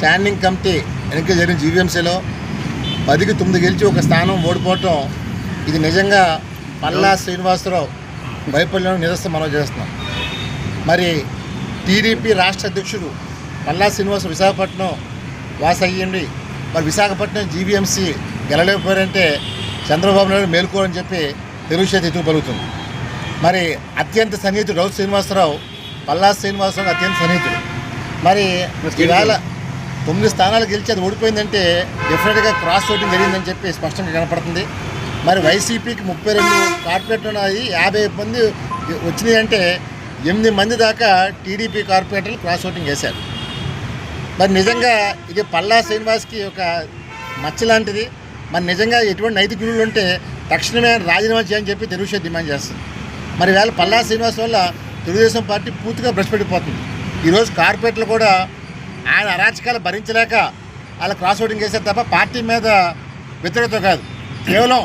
Standing committee ఎన్నిక జరిగిన జీవీఎంసీలో పదికి తొమ్మిది గెలిచి ఒక స్థానం ఓడిపోవటం ఇది నిజంగా పల్లా శ్రీనివాసరావు వైఫల్యం నిరసన మనం చేస్తున్నాం. మరి టీడీపీ రాష్ట్ర అధ్యక్షుడు పల్లా శ్రీనివాస విశాఖపట్నం వాస అయ్యండి మరి విశాఖపట్నం జీవీఎంసీ గెలలేకపోయారంటే చంద్రబాబు నాయుడు మేల్కోరని చెప్పి తెలుగుచేతి ఎదుగు పలుకుతుంది. మరి అత్యంత సన్నిహితుడు రౌత్ శ్రీనివాసరావు పల్లా శ్రీనివాసరావు అత్యంత సన్నిహితుడు. మరి ఈవేళ తొమ్మిది స్థానాలు గెలిచి అది ఓడిపోయిందంటే డెఫినెట్గా క్రాస్ ఓటింగ్ జరిగిందని చెప్పి స్పష్టంగా కనపడుతుంది. మరి వైసీపీకి ముప్పై రెండు కార్పొరేటర్లు ఉన్నాయి యాభై మంది వచ్చినాయి అంటే ఎనిమిది మంది దాకా టీడీపీ కార్పొరేటర్లు క్రాస్ ఓటింగ్ చేశారు. మరి నిజంగా ఇది పల్లా శ్రీనివాస్కి ఒక మచ్చ లాంటిది. మరి నిజంగా ఎటువంటి నైతిక విలువలు ఉంటే తక్షణమే రాజీనామా చేయని చెప్పి తెలుగుదేశం డిమాండ్ చేస్తుంది. మరి వేళ పల్లా శ్రీనివాస్ వల్ల తెలుగుదేశం పార్టీ పూర్తిగా భ్రష్పడిపోతుంది ఈరోజు కార్పొరేట్లు కూడా ఆయన అరాచకాలు భరించలేక వాళ్ళ క్రాస్ ఓటింగ్ చేశారు తప్ప పార్టీ మీద వ్యతిరేకత కాదు. కేవలం